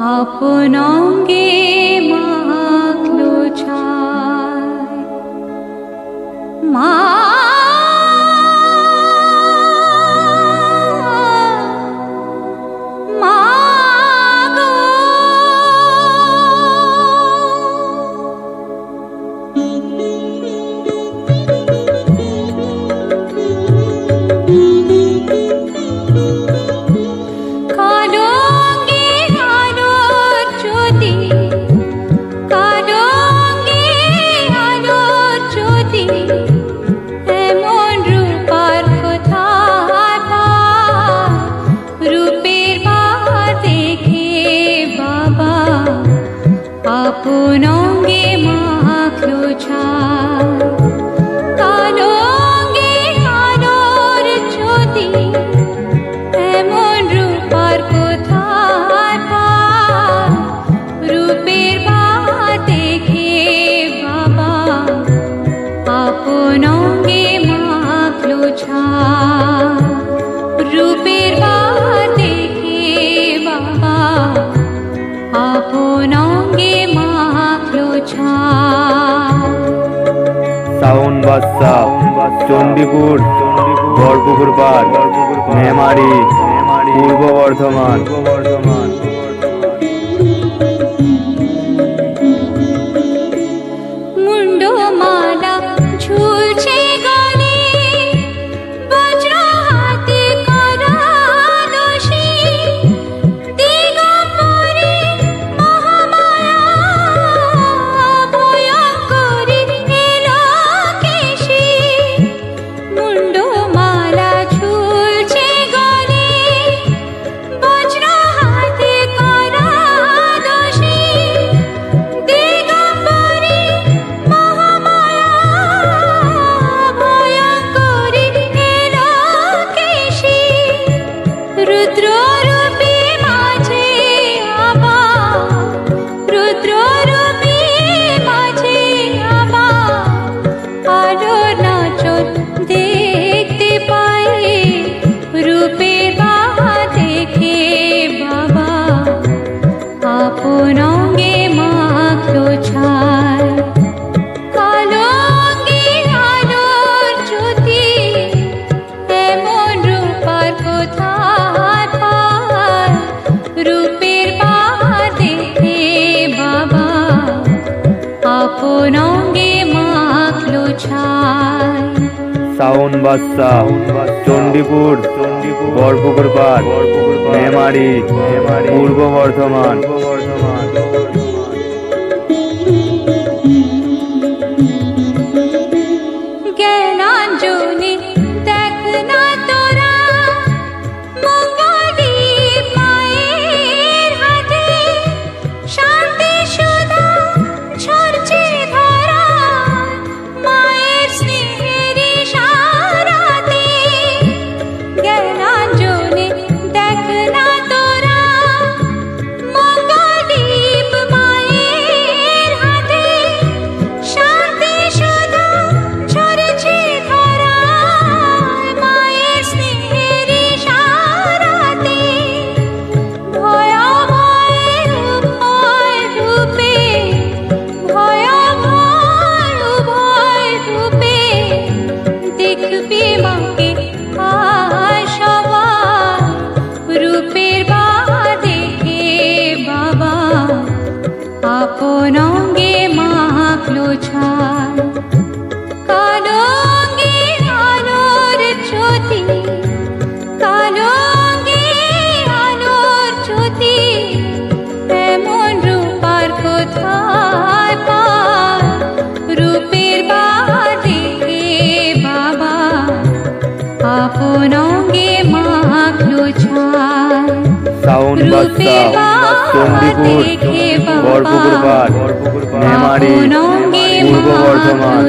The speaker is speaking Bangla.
আপনঙ্গে মা কোন অঙ্গে রূপের বাহার দেখে বাবা আপন অঙ্গে মাখলো বাদশা, চণ্ডীপুর, বরপুকুর পাড় মেমারি, পূর্ব বর্ধমান বর্ধমান। nuestro শাওন বাদশা চণ্ডীপুর বরপুকুর পাড় মেমারি পূর্ব বর্ধমান। চণ্ডীপুর বরপুকুর পাড় মেমারি পূর্ব বর্ধমান